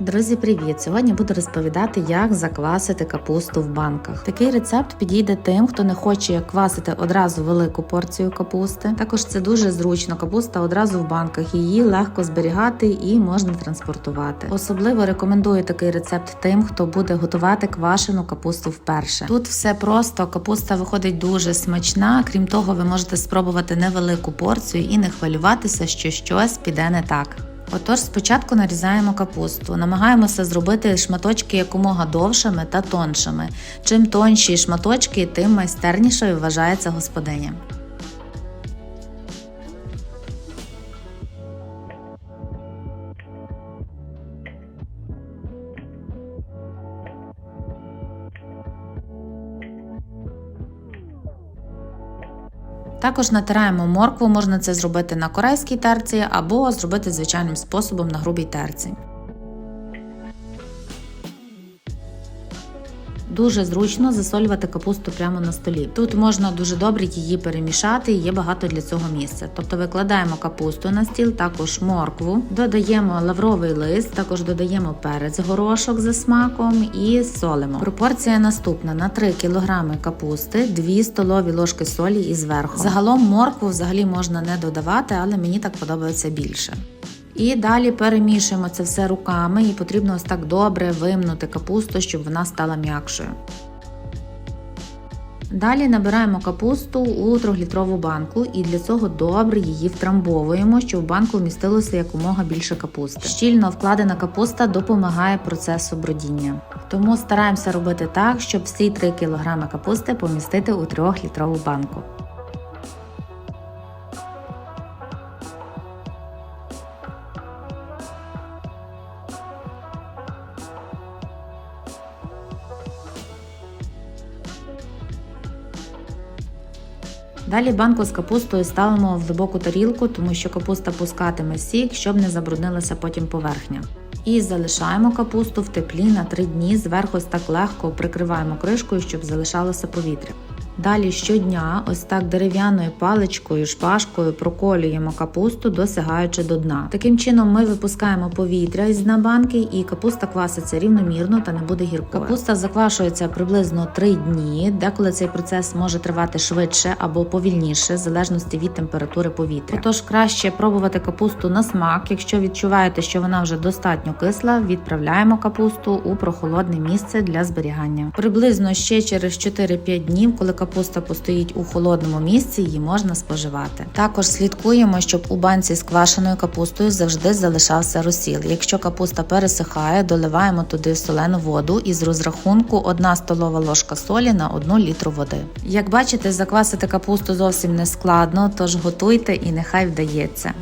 Друзі, привіт! Сьогодні буду розповідати, як заквасити капусту в банках. Такий рецепт підійде тим, хто не хоче квасити одразу велику порцію капусти. Також це дуже зручно. Капуста одразу в банках. Її легко зберігати і можна транспортувати. Особливо рекомендую такий рецепт тим, хто буде готувати квашену капусту вперше. Тут все просто капуста виходить дуже смачна. Крім того, ви можете спробувати невелику порцію і не хвилюватися, що щось піде не так. Отож, спочатку нарізаємо капусту. Намагаємося зробити шматочки якомога довшими та тоншими. Чим тонші шматочки, тим майстернішою вважається господиня. Також натираємо моркву, можна це зробити на корейській терці або зробити звичайним способом на грубій терці. Дуже зручно засолювати капусту прямо на столі. Тут можна дуже добре її перемішати, є багато для цього місця. Тобто викладаємо капусту на стіл, також моркву, додаємо лавровий лист, також додаємо перець горошок за смаком і солимо. Пропорція наступна: на 3 кг капусти, 2 столові ложки солі і зверху. Загалом моркву взагалі можна не додавати, але мені так подобається більше. І далі перемішуємо це все руками, і потрібно ось так добре вимнути капусту, щоб вона стала м'якшою. Далі набираємо капусту у 3-літрову банку і для цього добре її втрамбовуємо, щоб в банку вмістилося якомога більше капусти. Щільно вкладена капуста допомагає процесу бродіння. Тому стараємося робити так, щоб всі 3 кг капусти помістити у 3-літрову банку. Далі банку з капустою ставимо в глибоку тарілку, тому що капуста пускатиме сік, щоб не забруднилася потім поверхня. І залишаємо капусту в теплі на 3 дні, зверху так легко прикриваємо кришкою, щоб залишалося повітря. Далі щодня, ось так дерев'яною паличкою, шпажкою проколюємо капусту, досягаючи до дна. Таким чином ми випускаємо повітря із дна банки, і капуста кваситься рівномірно та не буде гіркою. Капуста заквашується приблизно 3 дні. Деколи цей процес може тривати швидше або повільніше, в залежності від температури повітря. Тож краще пробувати капусту на смак. Якщо відчуваєте, що вона вже достатньо кисла, відправляємо капусту у прохолодне місце для зберігання. Приблизно ще через 4-5 днів, коли капуста постоїть у холодному місці, її можна споживати. Також слідкуємо, щоб у банці з квашеною капустою завжди залишався розсіл. Якщо капуста пересихає, доливаємо туди солену воду із розрахунку 1 столова ложка солі на 1 літру води. Як бачите, заквасити капусту зовсім не складно, тож готуйте і нехай вдається.